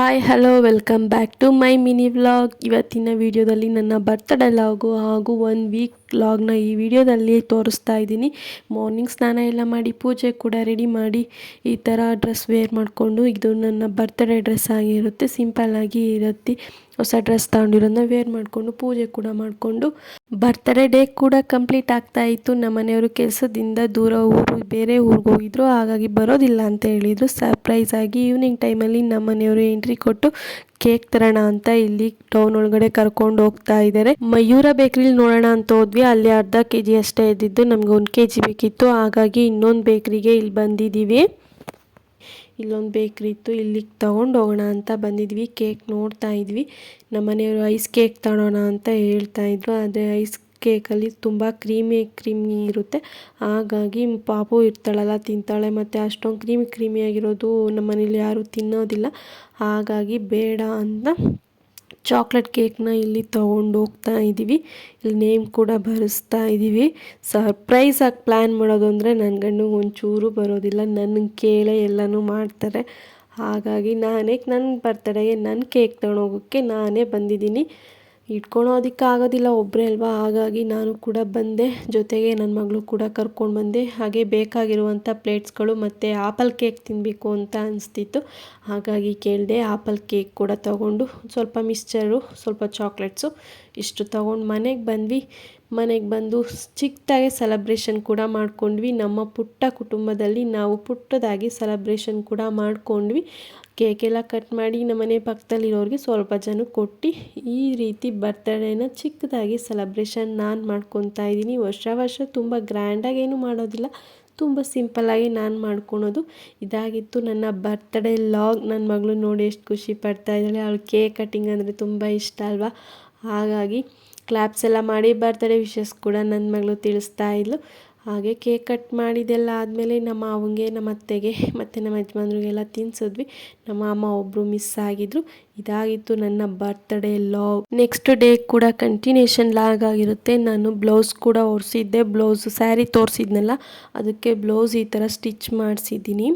Hi hello welcome back to my mini vlog ಇವತ್ತಿನ ವಿಡಿಯೋದಲ್ಲಿ ನನ್ನ ಬರ್ತ್ಡೇ ಲಾಗು ಹಾಗೂ ಒನ್ ವೀಕ್ ವ್ಲಾಗ್ನ ಈ ವಿಡಿಯೋದಲ್ಲಿ ತೋರಿಸ್ತಾ ಇದ್ದೀನಿ. ಮಾರ್ನಿಂಗ್ ಸ್ನಾನ ಎಲ್ಲ ಮಾಡಿ, ಪೂಜೆ ಕೂಡ ರೆಡಿ ಮಾಡಿ ಈ ಥರ ಡ್ರೆಸ್ ವೇರ್ ಮಾಡಿಕೊಂಡು, ಇದು ನನ್ನ ಬರ್ತ್ಡೇ ಡ್ರೆಸ್ ಆಗಿರುತ್ತೆ ಸಿಂಪಲ್ ಆಗಿ ಇರುತ್ತೆ. ಹೊಸ ಡ್ರೆಸ್ ತಗೊಂಡಿರೋದನ್ನ ವೇರ್ ಮಾಡಿಕೊಂಡು, ಪೂಜೆ ಕೂಡ ಮಾಡಿಕೊಂಡು. ಬರ್ತ್ಡೇ ಡೇ ಕೂಡ ಕಂಪ್ಲೀಟ್ ಆಗ್ತಾ ಇತ್ತು. ನಮ್ಮ ಮನೆಯವರು ಕೆಲಸದಿಂದ ದೂರ ಊರು, ಬೇರೆ ಊರಿಗೆ ಹೋಗಿದ್ರು. ಹಾಗಾಗಿ ಬರೋದಿಲ್ಲ ಅಂತ ಹೇಳಿದರು. ಸರ್ಪ್ರೈಸ್ ಆಗಿ ಈವ್ನಿಂಗ್ ಟೈಮಲ್ಲಿ ನಮ್ಮ ಮನೆಯವರು ಎಂಟ್ರಿ ಕೊಟ್ಟು ಕೇಕ್ ತರೋಣ ಅಂತ ಇಲ್ಲಿ ಟೌನ್ ಒಳಗಡೆ ಕರ್ಕೊಂಡು ಹೋಗ್ತಾ ಇದ್ದಾರೆ. ಮಯೂರ ಬೇಕ್ರಿಲಿ ನೋಡೋಣ ಅಂತ ಹೋದ್ವಿ. ಅಲ್ಲಿ ಅರ್ಧ ಕೆ ಜಿ ಅಷ್ಟೇ ಇದ್ದಿದ್ದು ನಮ್ಗೆ ಒಂದು ಕೆ ಜಿ ಬೇಕಿತ್ತು. ಹಾಗಾಗಿ ಇನ್ನೊಂದು ಬೇಕ್ರಿಗೆ ಇಲ್ಲಿ ಬಂದಿದ್ದೀವಿ. ಇಲ್ಲೊಂದು ಬೇಕ್ರಿ ಇತ್ತು. ಇಲ್ಲಿಗೆ ತೊಗೊಂಡು ಹೋಗೋಣ ಅಂತ ಬಂದಿದ್ವಿ. ಕೇಕ್ ನೋಡ್ತಾ ಇದ್ವಿ. ನಮ್ಮ ಮನೆಯವರು ಐಸ್ ಕೇಕ್ ತಗೊಳ್ಳೋಣ ಅಂತ ಹೇಳ್ತಾ ಇದ್ರು. ಆದರೆ ಐಸ್ ಕೇಕಲ್ಲಿ ತುಂಬ ಕ್ರೀಮಿ ಕ್ರೀಮಿ ಇರುತ್ತೆ. ಹಾಗಾಗಿ ಪಾಪು ಇರ್ತಾಳಲ್ಲ, ತಿಂತಾಳೆ ಮತ್ತು ಅಷ್ಟೊಂದು ಕ್ರೀಮಿ ಕ್ರೀಮಿಯಾಗಿರೋದು ನಮ್ಮ ಮನೇಲಿ ಯಾರೂ ತಿನ್ನೋದಿಲ್ಲ. ಹಾಗಾಗಿ ಬೇಡ ಅಂತ ಚಾಕ್ಲೇಟ್ ಕೇಕ್ನ ಇಲ್ಲಿ ತೊಗೊಂಡು ಹೋಗ್ತಾ ಇದ್ದೀವಿ ಇಲ್ಲಿ ನೇಮ್ ಕೂಡ ಬರೆಸ್ತಾ ಇದ್ದೀವಿ ಸರ್ಪ್ರೈಸಾಗಿ ಪ್ಲ್ಯಾನ್ ಮಾಡೋದು ಅಂದರೆ ನನ್ನ ಗಂಡು ಒಂಚೂರು ಬರೋದಿಲ್ಲ. ನನ್ನ ಕೇಳೇ ಎಲ್ಲನೂ ಮಾಡ್ತಾರೆ. ಹಾಗಾಗಿ ನಾನೇ ನನ್ನ ಬರ್ತಡೆಗೆ ನನ್ನ ಕೇಕ್ ತೊಗೊಂಡೋಗೋಕ್ಕೆ ನಾನೇ ಬಂದಿದ್ದೀನಿ. ಇಟ್ಕೊಳೋದಕ್ಕೆ ಆಗೋದಿಲ್ಲ ಒಬ್ಬರೇ ಅಲ್ವಾ? ಹಾಗಾಗಿ ನಾನು ಕೂಡ ಬಂದೆ. ಜೊತೆಗೆ ನನ್ನ ಮಗಳು ಕೂಡ ಕರ್ಕೊಂಡು ಬಂದೆ. ಹಾಗೆ ಬೇಕಾಗಿರುವಂಥ ಪ್ಲೇಟ್ಸ್ಗಳು ಮತ್ತು ಆಪಲ್ ಕೇಕ್ ತಿನ್ನಬೇಕು ಅಂತ ಅನಿಸ್ತಿತ್ತು. ಹಾಗಾಗಿ ಕೇಳಿದೆ ಆಪಲ್ ಕೇಕ್ ಕೂಡ ತಗೊಂಡು, ಸ್ವಲ್ಪ ಮಿಕ್ಸ್ಚರು ಸ್ವಲ್ಪ ಚಾಕ್ಲೇಟ್ಸು ಇಷ್ಟು ತಗೊಂಡು ಮನೆಗೆ ಬಂದ್ವಿ. ಮನೆಗೆ ಬಂದು ಚಿಕ್ಕದಾಗಿ ಸೆಲೆಬ್ರೇಷನ್ ಕೂಡ ಮಾಡ್ಕೊಂಡ್ವಿ. ನಮ್ಮ ಪುಟ್ಟ ಕುಟುಂಬದಲ್ಲಿ ನಾವು ಪುಟ್ಟದಾಗಿ ಸೆಲೆಬ್ರೇಷನ್ ಕೂಡ ಮಾಡ್ಕೊಂಡ್ವಿ. ಕೇಕೆಲ್ಲ ಕಟ್ ಮಾಡಿ ನಮ್ಮನೆ ಪಕ್ಕದಲ್ಲಿರೋರಿಗೆ ಸ್ವಲ್ಪ ಜನ ಕೊಟ್ಟು ಈ ರೀತಿ ಬರ್ತ್ಡೇನ ಚಿಕ್ಕದಾಗಿ ಸೆಲೆಬ್ರೇಷನ್ ನಾನು ಮಾಡ್ಕೊತಾ ಇದ್ದೀನಿ. ವರ್ಷ ವರ್ಷ ತುಂಬ ಗ್ರ್ಯಾಂಡಾಗೇನು ಮಾಡೋದಿಲ್ಲ. ತುಂಬ ಸಿಂಪಲ್ಲಾಗಿ ನಾನು ಮಾಡ್ಕೊಳೋದು. ಇದಾಗಿತ್ತು ನನ್ನ ಬರ್ತ್ಡೇ ಲಾಗ್ ನನ್ನ ಮಗಳು ನೋಡಿ ಎಷ್ಟು ಖುಷಿ ಪಡ್ತಾ ಇದ್ದಾಳೆ. ಅವಳು ಕೇಕ್ ಕಟ್ಟಿಂಗ್ ಅಂದರೆ ತುಂಬ ಇಷ್ಟ ಅಲ್ವಾ? ಹಾಗಾಗಿ ಕ್ಲಾಪ್ಸ್ ಎಲ್ಲ ಮಾಡಿ ಬರ್ತ್ಡೇ ವಿಶಸ್ ಕೂಡ ನನ್ನ ಮಗಳು ತಿಳಿಸ್ತಾ ಇದ್ಲು. ಹಾಗೆ ಕೇಕ್ ಕಟ್ ಮಾಡಿದೆಲ್ಲ ಆದಮೇಲೆ ನಮ್ಮ ಅವಂಗೆ, ನಮ್ಮ ಅತ್ತೆಗೆ ಮತ್ತು ನಮ್ಮ ಯಜಮಾನ್ರಿಗೆಲ್ಲ ತಿನ್ಸಿದ್ವಿ. ನಮ್ಮ ಅಮ್ಮ ಒಬ್ಬರು ಮಿಸ್ ಆಗಿದ್ರು. ಇದಾಗಿತ್ತು ನನ್ನ ಬರ್ತ್ಡೇ ಲಾಗ್ ನೆಕ್ಸ್ಟ್ ಡೇ ಕೂಡ ಕಂಟಿನ್ಯೂಷನ್ ಲಾಗ್ ಆಗಿರುತ್ತೆ. ನಾನು ಬ್ಲೌಸ್ ಕೂಡ ಒರೆಸಿದ್ದೆ. ಬ್ಲೌಸ್ ಸ್ಯಾರಿ ತೋರಿಸಿದ್ನಲ್ಲ, ಅದಕ್ಕೆ ಬ್ಲೌಸ್ ಈ ಥರ ಸ್ಟಿಚ್ ಮಾಡಿಸಿದ್ದೀನಿ.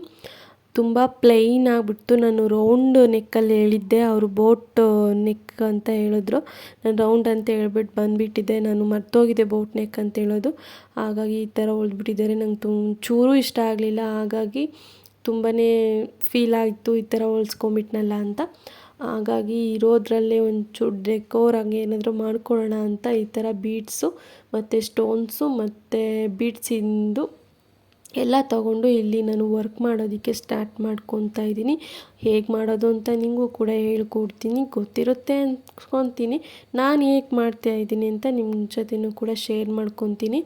ತುಂಬ ಪ್ಲೈನ್ ಆಗಿಬಿಟ್ಟು ನಾನು ರೌಂಡ್ ನೆಕ್ಕಲ್ಲಿ ಹೇಳಿದ್ದೆ. ಅವರು ಬೋಟ್ ನೆಕ್ ಅಂತ ಹೇಳಿದ್ರು. ನಾನು ರೌಂಡ್ ಅಂತ ಹೇಳ್ಬಿಟ್ಟು ಬಂದುಬಿಟ್ಟಿದ್ದೆ. ನಾನು ಮರ್ತೋಗಿದ್ದೆ ಬೋಟ್ ನೆಕ್ ಅಂತ ಹೇಳೋದು. ಹಾಗಾಗಿ ಈ ಥರ ಹೊಲ್ದ್ಬಿಟ್ಟಿದ್ದಾರೆ. ನಂಗೆ ತುಂಬ ಚೂರು ಇಷ್ಟ ಆಗಲಿಲ್ಲ. ಹಾಗಾಗಿ ತುಂಬಾ ಫೀಲ್ ಆಯಿತು ಈ ಥರ ಹೊಲ್ಸ್ಕೊಂಬಿಟ್ನಲ್ಲ ಅಂತ. ಹಾಗಾಗಿ ಇರೋದ್ರಲ್ಲೇ ಒಂಚೂರು ಡೆಕೋರ್ ಹಂಗೆ ಏನಾದರೂ ಮಾಡ್ಕೊಳ್ಳೋಣ ಅಂತ ಈ ಥರ ಬೀಡ್ಸು ಮತ್ತು ಸ್ಟೋನ್ಸು ಮತ್ತು ಬೀಡ್ಸಿಂದು ಎಲ್ಲ ತಗೊಂಡು ಇಲ್ಲಿ ನಾನು ವರ್ಕ್ ಮಾಡೋದಕ್ಕೆ ಸ್ಟಾರ್ಟ್ ಮಾಡ್ಕೊತಾ ಇದ್ದೀನಿ. ಹೇಗೆ ಮಾಡೋದು ಅಂತ ನಿಮಗೂ ಕೂಡ ಹೇಳ್ಕೊಡ್ತೀನಿ. ಗೊತ್ತಿರುತ್ತೆ ಅನ್ಕೊತೀನಿ ನಾನು ಹೇಗೆ ಮಾಡ್ತಾ ಇದ್ದೀನಿ ಅಂತ ನಿಮ್ಮ ಜೊತೆನೂ ಕೂಡ ಶೇರ್ ಮಾಡ್ಕೊತೀನಿ.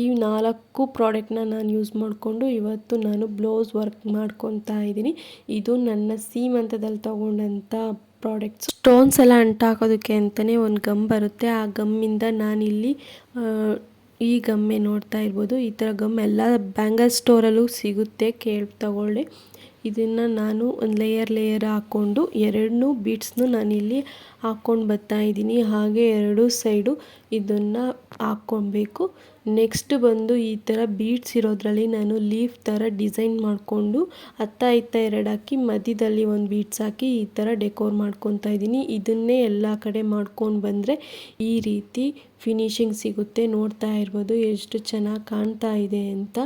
ಈ ನಾಲ್ಕು ಪ್ರಾಡಕ್ಟ್ನ ನಾನು ಯೂಸ್ ಮಾಡಿಕೊಂಡು ಇವತ್ತು ನಾನು ಬ್ಲೌಸ್ ವರ್ಕ್ ಮಾಡ್ಕೊತಾ ಇದ್ದೀನಿ. ಇದು ನನ್ನ ಸೀಮಂತದಲ್ಲಿ ತೊಗೊಂಡಂಥ ಪ್ರಾಡಕ್ಟ್ಸ್ ಸ್ಟೋನ್ಸ್ ಎಲ್ಲ ಅಂಟಾಕೋದಕ್ಕೆ ಅಂತಲೇ ಒಂದು ಗಮ್ ಬರುತ್ತೆ. ಆ ಗಮ್ಮಿಂದ ನಾನಿಲ್ಲಿ ಈ ಗಮ್ಮೆ ನೋಡ್ತಾ ಇರ್ಬೋದು. ಈ ಥರ ಗಮ್ ಎಲ್ಲ ಬ್ಯಾಂಗಲ್ ಸ್ಟೋರಲ್ಲೂ ಸಿಗುತ್ತೆ. ಕೇಳಿ, ತಗೊಳ್ಳಿ. ಇದನ್ನು ನಾನು ಒಂದು ಲೇಯರ್ ಲೇಯರ್ ಹಾಕ್ಕೊಂಡು ಎರಡನ್ನೂ ಬೀಟ್ಸ್ನು ನಾನಿಲ್ಲಿ ಹಾಕ್ಕೊಂಡು ಬರ್ತಾ ಇದ್ದೀನಿ. ಹಾಗೆ ಎರಡು ಸೈಡು ಇದನ್ನು ಹಾಕ್ಕೊಬೇಕು. ನೆಕ್ಸ್ಟ್ ಬಂದು ಈ ಥರ ಬೀಟ್ಸ್ ಇರೋದ್ರಲ್ಲಿ ನಾನು ಲೀಫ್ ಥರ ಡಿಸೈನ್ ಮಾಡಿಕೊಂಡು ಹತ್ತ ಇತ್ತ ಎರಡು ಹಾಕಿ ಮಧ್ಯದಲ್ಲಿ ಒಂದು ಬೀಟ್ಸ್ ಹಾಕಿ ಈ ಥರ ಡೆಕೋರ್ ಮಾಡ್ಕೊತಾ ಇದ್ದೀನಿ. ಇದನ್ನೇ ಎಲ್ಲ ಕಡೆ ಮಾಡ್ಕೊಂಡು ಬಂದರೆ ಈ ರೀತಿ ಫಿನಿಶಿಂಗ್ ಸಿಗುತ್ತೆ. ನೋಡ್ತಾ ಇರ್ಬೋದು ಎಷ್ಟು ಚೆನ್ನಾಗಿ ಕಾಣ್ತಾ ಇದೆ ಅಂತ.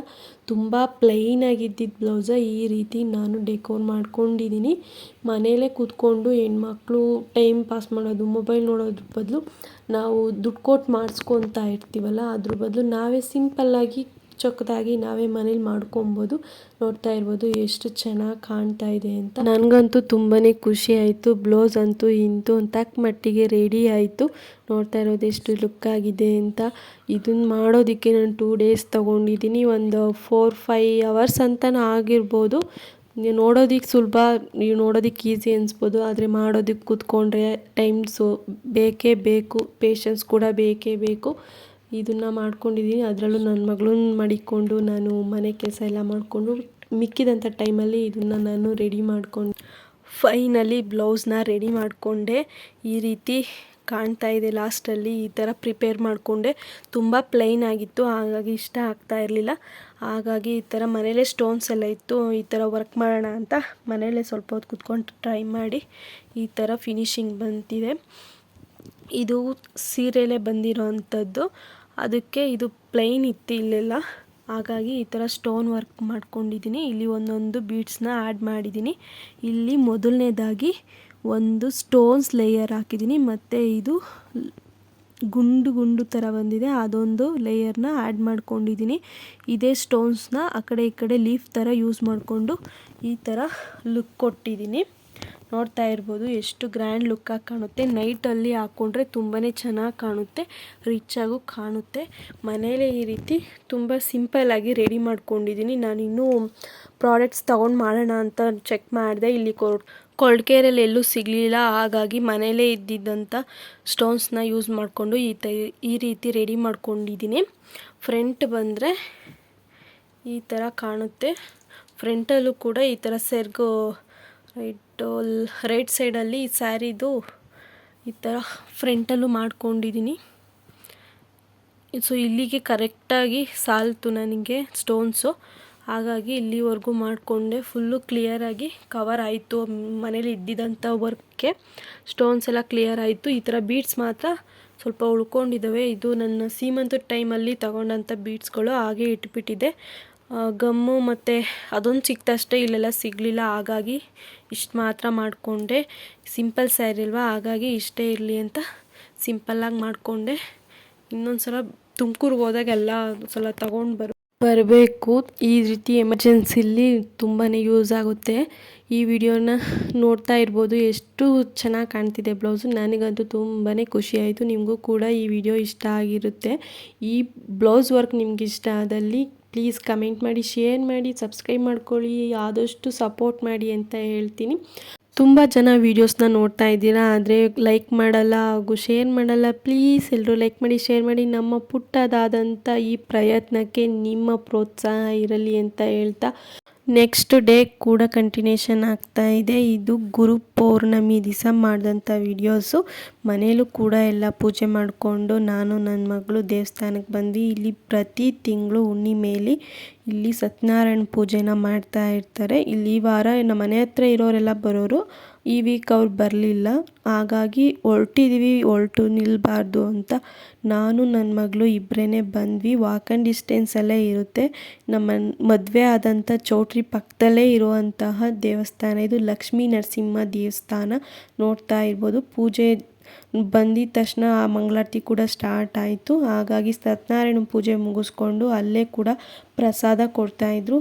ತುಂಬ ಪ್ಲೈನಾಗಿದ್ದಿದ್ದು ಬ್ಲೌಸ ಈ ರೀತಿ ನಾನು ಡೆಕೋರ್ ಮಾಡ್ಕೊಂಡಿದ್ದೀನಿ ಮನೇಲೇ ಕೂತ್ಕೊಂಡು ಹೆಣ್ಮಕ್ಳು ಟೈಮ್ ಪಾಸ್ ಮಾಡೋದು ಮೊಬೈಲ್ ನೋಡೋದ್ರ ಬದಲು ನಾವು ದುಡ್ಡು ಕೊಟ್ಟು ಮಾಡಿಸ್ಕೊತಾ ಇರ್ತೀವಲ್ಲ, ಅದ್ರ ಬದಲು ನಾವೇ ಸಿಂಪಲ್ಲಾಗಿ ಚೊಕ್ಕದಾಗಿ ನಾವೇ ಮನೇಲಿ ಮಾಡ್ಕೊಬೋದು, ನೋಡ್ತಾ ಇರ್ಬೋದು ಎಷ್ಟು ಚೆನ್ನಾಗಿ ಕಾಣ್ತಾ ಇದೆ ಅಂತ. ನನಗಂತೂ ತುಂಬಾ ಖುಷಿ ಆಯಿತು, ಬ್ಲೌಸ್ ಅಂತೂ ಇಂತೂ ತಕ್ಕ ಮಟ್ಟಿಗೆ ರೆಡಿ ಆಯಿತು. ನೋಡ್ತಾ ಇರೋದು ಎಷ್ಟು ಲುಕ್ ಆಗಿದೆ ಅಂತ. ಇದನ್ನ ಮಾಡೋದಕ್ಕೆ ನಾನು ಟೂ ಡೇಸ್ ತೊಗೊಂಡಿದ್ದೀನಿ ಒಂದು ಫೋರ್ ಫೈ ಅವರ್ಸ್ ಅಂತಲೂ ಆಗಿರ್ಬೋದು. ನೀವು ನೋಡೋದಕ್ಕೆ ಸುಲಭ, ನೀವು ನೋಡೋದಕ್ಕೆ ಈಸಿ ಅನಿಸ್ಬೋದು, ಆದರೆ ಮಾಡೋದಕ್ಕೆ ಕೂತ್ಕೊಂಡ್ರೆ ಟೈಮ್ಸು ಬೇಕೇ ಬೇಕು ಪೇಷನ್ಸ್ ಕೂಡ ಬೇಕೇ ಬೇಕು. ಇದನ್ನು ಮಾಡ್ಕೊಂಡಿದ್ದೀನಿ. ಅದರಲ್ಲೂ ನನ್ನ ಮಗಳನ್ನ ಮಡಿಕೊಂಡು ನಾನು ಮನೆ ಕೆಲಸ ಎಲ್ಲ ಮಾಡಿಕೊಂಡು ಮಿಕ್ಕಿದಂಥ ಟೈಮಲ್ಲಿ ಇದನ್ನು ನಾನು ರೆಡಿ ಮಾಡ್ಕೊಂಡು ಫೈನಲಿ ಬ್ಲೌಸ್ನ ರೆಡಿ ಮಾಡಿಕೊಂಡೆ. ಈ ರೀತಿ ಕಾಣ್ತಾ ಇದೆ ಲಾಸ್ಟಲ್ಲಿ ಈ ಥರ ಪ್ರಿಪೇರ್ ಮಾಡಿಕೊಂಡೆ. ತುಂಬ ಪ್ಲೈನ್ ಆಗಿತ್ತು, ಹಾಗಾಗಿ ಇಷ್ಟ ಆಗ್ತಾ ಇರಲಿಲ್ಲ. ಹಾಗಾಗಿ ಈ ಥರ ಮನೇಲೇ ಸ್ಟೋನ್ಸ್ ಎಲ್ಲ ಇತ್ತು, ಈ ಥರ ವರ್ಕ್ ಮಾಡೋಣ ಅಂತ ಮನೇಲೇ ಸ್ವಲ್ಪ ಹೊತ್ತು ಕುತ್ಕೊಂಡು ಟ್ರೈ ಮಾಡಿ ಈ ಥರ ಫಿನಿಶಿಂಗ್ ಬಂತಿದೆ. ಇದು ಸೀರೆಲೇ ಬಂದಿರೋ ಅಂಥದ್ದು ಅದಕ್ಕೆ ಇದು ಪ್ಲೈನ್ ಇತ್ತು ಇಲ್ಲೆಲ್ಲ. ಹಾಗಾಗಿ ಈ ಥರ ಸ್ಟೋನ್ ವರ್ಕ್ ಮಾಡ್ಕೊಂಡಿದ್ದೀನಿ. ಇಲ್ಲಿ ಒಂದೊಂದು ಬೀಡ್ಸ್ನ ಆ್ಯಡ್ ಮಾಡಿದ್ದೀನಿ. ಇಲ್ಲಿ ಮೊದಲನೇದಾಗಿ ಒಂದು ಸ್ಟೋನ್ಸ್ ಲೇಯರ್ ಹಾಕಿದ್ದೀನಿ. ಮತ್ತು ಇದು ಗುಂಡು ಗುಂಡು ಥರ ಬಂದಿದೆ. ಅದೊಂದು ಲೇಯರ್ನ ಆ್ಯಡ್ ಮಾಡ್ಕೊಂಡಿದ್ದೀನಿ. ಇದೇ ಸ್ಟೋನ್ಸ್ನ ಆ ಕಡೆ ಈ ಕಡೆ ಲೀಫ್ ಥರ ಯೂಸ್ ಮಾಡಿಕೊಂಡು ಈ ಥರ ಲುಕ್ ಕೊಟ್ಟಿದ್ದೀನಿ. ನೋಡ್ತಾ ಇರ್ಬೋದು ಎಷ್ಟು ಗ್ರ್ಯಾಂಡ್ ಲುಕ್ಕಾಗಿ ಕಾಣುತ್ತೆ. ನೈಟಲ್ಲಿ ಹಾಕ್ಕೊಂಡ್ರೆ ತುಂಬಾ ಚೆನ್ನಾಗಿ ಕಾಣುತ್ತೆ ರಿಚ್ಚಾಗೂ ಕಾಣುತ್ತೆ. ಮನೇಲೇ ಈ ರೀತಿ ತುಂಬ ಸಿಂಪಲ್ಲಾಗಿ ರೆಡಿ ಮಾಡ್ಕೊಂಡಿದ್ದೀನಿ ನಾನು ಇನ್ನೂ ಪ್ರಾಡಕ್ಟ್ಸ್ ತೊಗೊಂಡು ಮಾಡೋಣ ಅಂತ ಚೆಕ್ ಮಾಡಿದೆ. ಇಲ್ಲಿ ಕೊ ಕೊಳ್ಕೆರೆಯಲ್ಲಿ ಎಲ್ಲೂ ಸಿಗಲಿಲ್ಲ. ಹಾಗಾಗಿ ಮನೇಲೇ ಇದ್ದಿದ್ದಂಥ ಸ್ಟೋನ್ಸ್ನ ಯೂಸ್ ಮಾಡಿಕೊಂಡು ಈ ತ, ಈ ರೀತಿ ರೆಡಿ ಮಾಡ್ಕೊಂಡಿದ್ದೀನಿ ಫ್ರಂಟ್ ಬಂದರೆ ಈ ಥರ ಕಾಣುತ್ತೆ. ಫ್ರಂಟಲ್ಲೂ ಕೂಡ ಈ ಥರ ಸೆರ್ಗು ರೈಟು ರೈಟ್ ಸೈಡಲ್ಲಿ ಸ್ಯಾರಿದು ಈ ಥರ ಫ್ರಂಟಲ್ಲೂ ಮಾಡ್ಕೊಂಡಿದ್ದೀನಿ ಸೊ ಇಲ್ಲಿಗೆ ಕರೆಕ್ಟಾಗಿ ಸಾಲ್ತು ನನಗೆ ಸ್ಟೋನ್ಸು ಹಾಗಾಗಿ ಇಲ್ಲಿವರೆಗೂ ಮಾಡಿಕೊಂಡೆ. ಫುಲ್ಲು ಕ್ಲಿಯರಾಗಿ ಕವರ್ ಆಯಿತು. ಮನೇಲಿ ಇದ್ದಿದ್ದಂಥ ವರ್ಕ್ಗೆ ಸ್ಟೋನ್ಸ್ ಎಲ್ಲ ಕ್ಲಿಯರ್ ಆಯಿತು. ಈ ಥರ ಬೀಡ್ಸ್ ಮಾತ್ರ ಸ್ವಲ್ಪ ಉಳ್ಕೊಂಡಿದ್ದಾವೆ ಇದು ನನ್ನ ಸೀಮಂತ ಟೈಮಲ್ಲಿ ತಗೊಂಡಂಥ ಬೀಡ್ಸ್ಗಳು ಹಾಗೆ ಇಟ್ಬಿಟ್ಟಿದೆ. ಗಮ್ಮು ಮತ್ತು ಅದೊಂದು ಸಿಕ್ತಷ್ಟೇ ಇಲ್ಲೆಲ್ಲ ಸಿಗಲಿಲ್ಲ. ಹಾಗಾಗಿ ಇಷ್ಟು ಮಾತ್ರ ಮಾಡಿಕೊಂಡೆ. ಸಿಂಪಲ್ ಸ್ಯಾರಿ ಅಲ್ವಾ? ಹಾಗಾಗಿ ಇಷ್ಟೇ ಇರಲಿ ಅಂತ ಸಿಂಪಲ್ಲಾಗಿ ಮಾಡಿಕೊಂಡೆ. ಇನ್ನೊಂದು ಸಲ ತುಮಕೂರ್ಗೆ ಹೋದಾಗ ಎಲ್ಲ ಸಲ ತಗೊಂಡು ಬರು, ಬರಬೇಕು. ಈ ರೀತಿ ಎಮರ್ಜೆನ್ಸಿಲಿ ತುಂಬಾ ಯೂಸ್ ಆಗುತ್ತೆ. ಈ ವಿಡಿಯೋನ ನೋಡ್ತಾ ಇರ್ಬೋದು. ಎಷ್ಟು ಚೆನ್ನಾಗಿ ಕಾಣ್ತಿದೆ ಬ್ಲೌಸು ನನಗಂತೂ ತುಂಬಾ ಖುಷಿ ಆಯಿತು. ನಿಮಗೂ ಕೂಡ ಈ ವಿಡಿಯೋ ಇಷ್ಟ ಆಗಿರುತ್ತೆ. ಈ ಬ್ಲೌಸ್ ವರ್ಕ್ ನಿಮ್ಗೆ ಇಷ್ಟ ಆದಲ್ಲಿ ಪ್ಲೀಸ್ ಕಮೆಂಟ್ ಮಾಡಿ, ಶೇರ್ ಮಾಡಿ, ಸಬ್ಸ್ಕ್ರೈಬ್ ಮಾಡ್ಕೊಳ್ಳಿ, ಆದಷ್ಟು ಸಪೋರ್ಟ್ ಮಾಡಿ ಅಂತ ಹೇಳ್ತೀನಿ. ತುಂಬ ಜನ ವೀಡಿಯೋಸ್ನ ನೋಡ್ತಾ ಇದ್ದೀರಾ, ಆದರೆ ಲೈಕ್ ಮಾಡಲ್ಲ, ಹಾಗೂ ಶೇರ್ ಮಾಡಲ್ಲ, ಪ್ಲೀಸ್ ಎಲ್ಲರೂ ಲೈಕ್ ಮಾಡಿ, ಶೇರ್ ಮಾಡಿ, ನಮ್ಮ ಪುಟ್ಟದಾದಂಥ ಈ ಪ್ರಯತ್ನಕ್ಕೆ ನಿಮ್ಮ ಪ್ರೋತ್ಸಾಹ ಇರಲಿ ಅಂತ ಹೇಳ್ತಾ ನೆಕ್ಸ್ಟ್ ಡೇ ಕೂಡ ಕಂಟಿನ್ಯೂಷನ್ ಆಗ್ತಾ ಇದೆ. ಇದು ಗುರು ಪೌರ್ಣಮಿ ದಿವಸ ಮಾಡಿದಂಥ ವಿಡಿಯೋಸು ಮನೆಯಲ್ಲೂ ಕೂಡ ಎಲ್ಲ ಪೂಜೆ ಮಾಡಿಕೊಂಡು ನಾನು ನನ್ನ ಮಗಳು ದೇವಸ್ಥಾನಕ್ಕೆ ಬಂದು ಇಲ್ಲಿ ಪ್ರತಿ ತಿಂಗಳು ಹುಣ್ಣಿಮೆಯಲ್ಲಿ ಇಲ್ಲಿ ಸತ್ಯನಾರಾಯಣ ಪೂಜೆನ ಮಾಡ್ತಾ ಇರ್ತಾರೆ. ಇಲ್ಲಿ ವಾರ ನಮ್ಮ ಮನೆ ಹತ್ರ ಇರೋರೆಲ್ಲ ಬರೋರು ಈ ವೀಕ್ ಅವ್ರು ಬರಲಿಲ್ಲ. ಹಾಗಾಗಿ ಹೊರಟಿದ್ದೀವಿ ಹೊರಟು ನಿಲ್ಲಬಾರ್ದು ಅಂತ ನಾನು ನನ್ನ ಮಗಳು ಇಬ್ಬರೇ ಬಂದ್ವಿ. ವಾಕ್ ಆ್ಯಂಡ್ ಡಿಸ್ಟೆನ್ಸಲ್ಲೇ ಇರುತ್ತೆ. ನಮ್ಮ ಮದುವೆ ಆದಂಥ ಚೌಟ್ರಿ ಪಕ್ಕದಲ್ಲೇ ಇರುವಂತಹ ದೇವಸ್ಥಾನ. ಇದು ಲಕ್ಷ್ಮೀ ನರಸಿಂಹ ದೇವಸ್ಥಾನ ನೋಡ್ತಾ ಇರ್ಬೋದು. ಪೂಜೆ ಬಂದಿದ ತಕ್ಷಣ ಆ ಮಂಗಳಾರತಿ ಕೂಡ ಸ್ಟಾರ್ಟ್ ಆಯಿತು. ಹಾಗಾಗಿ ಸತ್ಯನಾರಾಯಣ ಪೂಜೆ ಮುಗಿಸ್ಕೊಂಡು ಅಲ್ಲೇ ಕೂಡ ಪ್ರಸಾದ ಕೊಡ್ತಾಯಿದ್ರು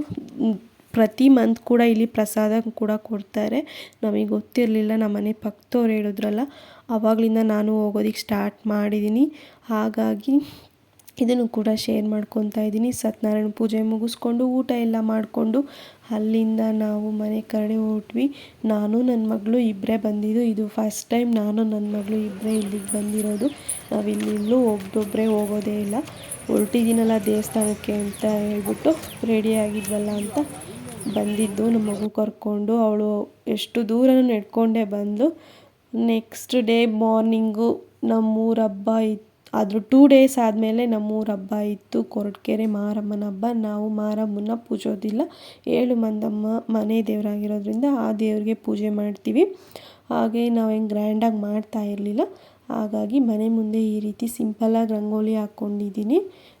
ಪ್ರತಿ ಮಂತ್ ಕೂಡ ಇಲ್ಲಿ ಪ್ರಸಾದ ಕೂಡ ಕೊಡ್ತಾರೆ. ನಮಗೆ ಗೊತ್ತಿರಲಿಲ್ಲ ನಮ್ಮ ಮನೆ ಪಕ್ಕದವ್ರು ಹೇಳಿದ್ರಲ್ಲ ಆವಾಗಲಿಂದ ನಾನು ಹೋಗೋದಕ್ಕೆ ಸ್ಟಾರ್ಟ್ ಮಾಡಿದ್ದೀನಿ ಹಾಗಾಗಿ ಇದನ್ನು ಕೂಡ ಶೇರ್ ಮಾಡ್ಕೊತಾ ಇದ್ದೀನಿ. ಸತ್ಯನಾರಾಯಣ ಪೂಜೆ ಮುಗಿಸ್ಕೊಂಡು ಊಟ ಎಲ್ಲ ಮಾಡಿಕೊಂಡು ಅಲ್ಲಿಂದ ನಾವು ಮನೆ ಕಡೆ ಹೊರಟ್ವಿ. ನಾನು ನನ್ನ ಮಗಳು ಇಬ್ಬರೇ ಬಂದಿದ್ದು. ಇದು ಫಸ್ಟ್ ಟೈಮ್ ನಾನು ನನ್ನ ಮಗಳು ಇಬ್ಬರೇ ಇಲ್ಲಿಗೆ ಬಂದಿರೋದು. ನಾವು ಇಲ್ಲಿಂದಲೂ ಒಬ್ಬೊಬ್ಬರೇ ಹೋಗೋದೇ ಇಲ್ಲ. ಹೊರಟಿದ್ದೀನಲ್ಲ ದೇವಸ್ಥಾನಕ್ಕೆ ಅಂತ ಹೇಳ್ಬಿಟ್ಟು ರೆಡಿ ಆಗಿದ್ವಲ್ಲ ಅಂತ ಬಂದಿದ್ದು. ನಮ್ಮ ಮಗು ಕರ್ಕೊಂಡು ಅವಳು ಎಷ್ಟು ದೂರ ನಡ್ಕೊಂಡೇ ಬಂದು ನೆಕ್ಸ್ಟ್ ಡೇ ಮಾರ್ನಿಂಗು ನಮ್ಮೂರ ಹಬ್ಬ ಇತ್ತು. ಆದರೂ ಟೂ ಡೇಸ್ ಆದಮೇಲೆ ನಮ್ಮೂರ ಹಬ್ಬ ಇತ್ತು, ಕೊರಟಗೆರೆ ಮಾರಮ್ಮನ ಹಬ್ಬ. ನಾವು ಮಾರಮ್ಮನ ಪೂಜೋದಿಲ್ಲ. ಏಳು ಮಂದಮ್ಮ ಮನೆ ದೇವರಾಗಿರೋದ್ರಿಂದ ಆ ದೇವ್ರಿಗೆ ಪೂಜೆ ಮಾಡ್ತೀವಿ. ಹಾಗೆ ನಾವು ಹೆಂಗೆ ಗ್ರ್ಯಾಂಡಾಗಿ ಮಾಡ್ತಾ ಇರಲಿಲ್ಲ. ಹಾಗಾಗಿ ಮನೆ ಮುಂದೆ ಈ ರೀತಿ ಸಿಂಪಲ್ಲಾಗಿ ರಂಗೋಲಿ ಹಾಕ್ಕೊಂಡಿದ್ದೀನಿ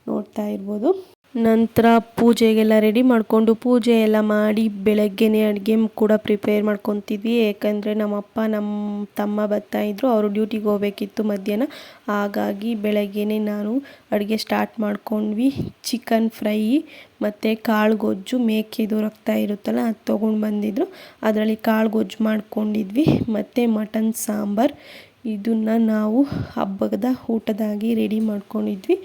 ನೋಡ್ತಾ ಇರ್ಬೋದು. ನಂತರ ಪೂಜೆಗೆಲ್ಲ ರೆಡಿ ಮಾಡಿಕೊಂಡು ಪೂಜೆ ಎಲ್ಲ ಮಾಡಿ ಬೆಳಗ್ಗೆನೇ ಅಡುಗೆ ಕೂಡ ಪ್ರಿಪೇರ್ ಮಾಡ್ಕೊತಿದ್ವಿ. ಏಕೆಂದರೆ ನಮ್ಮ ಅಪ್ಪ ನಮ್ಮ ತಮ್ಮ ಬರ್ತಾಯಿದ್ರು ಅವರು ಡ್ಯೂಟಿಗೆ ಹೋಗ್ಬೇಕಿತ್ತು ಮಧ್ಯಾಹ್ನ. ಹಾಗಾಗಿ ಬೆಳಗ್ಗೆನೇ ನಾನು ಅಡುಗೆ ಸ್ಟಾರ್ಟ್ ಮಾಡ್ಕೊಂಡ್ವಿ. ಚಿಕನ್ ಫ್ರೈ ಮತ್ತು ಕಾಳು ಗೊಜ್ಜು ಮೇಕೆದು ರಕ್ತ ಇರುತ್ತಲ್ಲ ಅದು ತೊಗೊಂಡು ಬಂದಿದ್ರು. ಅದರಲ್ಲಿ ಕಾಳು ಗೊಜ್ಜು ಮಾಡ್ಕೊಂಡಿದ್ವಿ. ಮತ್ತು ಮಟನ್ ಸಾಂಬಾರು. ಇದನ್ನು ನಾವು ಹಬ್ಬದ ಊಟದಾಗಿ ರೆಡಿ ಮಾಡ್ಕೊಂಡಿದ್ವಿ.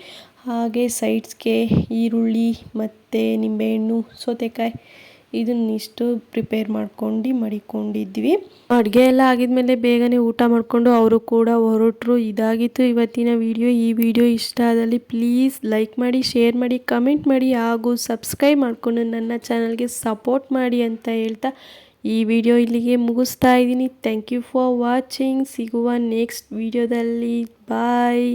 ಹಾಗೆ ಸೈಡ್ಸ್ಗೆ ಈರುಳ್ಳಿ ಮತ್ತು ನಿಂಬೆಹಣ್ಣು, ಸೌತೆಕಾಯಿ ಇದನ್ನಿಷ್ಟು ಪ್ರಿಪೇರ್ ಮಾಡ್ಕೊಂಡು ಮಡಿಕೊಂಡಿದ್ವಿ. ಅಡುಗೆ ಎಲ್ಲ ಆಗಿದ್ಮೇಲೆ ಬೇಗನೆ ಊಟ ಮಾಡಿಕೊಂಡು ಅವರು ಕೂಡ ಹೊರಟರು. ಇದಾಗಿತ್ತು ಇವತ್ತಿನ ವಿಡಿಯೋ ಈ ವಿಡಿಯೋ ಇಷ್ಟ ಆದಲ್ಲಿ ಪ್ಲೀಸ್ ಲೈಕ್ ಮಾಡಿ ಶೇರ್ ಮಾಡಿ ಕಮೆಂಟ್ ಮಾಡಿ ಹಾಗೂ ಸಬ್ಸ್ಕ್ರೈಬ್ ಮಾಡಿಕೊಂಡು ನನ್ನ ಚಾನಲ್ಗೆ ಸಪೋರ್ಟ್ ಮಾಡಿ ಅಂತ ಹೇಳ್ತಾ ಈ ವಿಡಿಯೋ ಇಲ್ಲಿಗೆ ಮುಗಿಸ್ತಾ ಇದ್ದೀನಿ. ಥ್ಯಾಂಕ್ ಯು ಫಾರ್ ವಾಚಿಂಗ್ ಸಿಗುವ ನೆಕ್ಸ್ಟ್ ವಿಡಿಯೋದಲ್ಲಿ ಬಾಯ್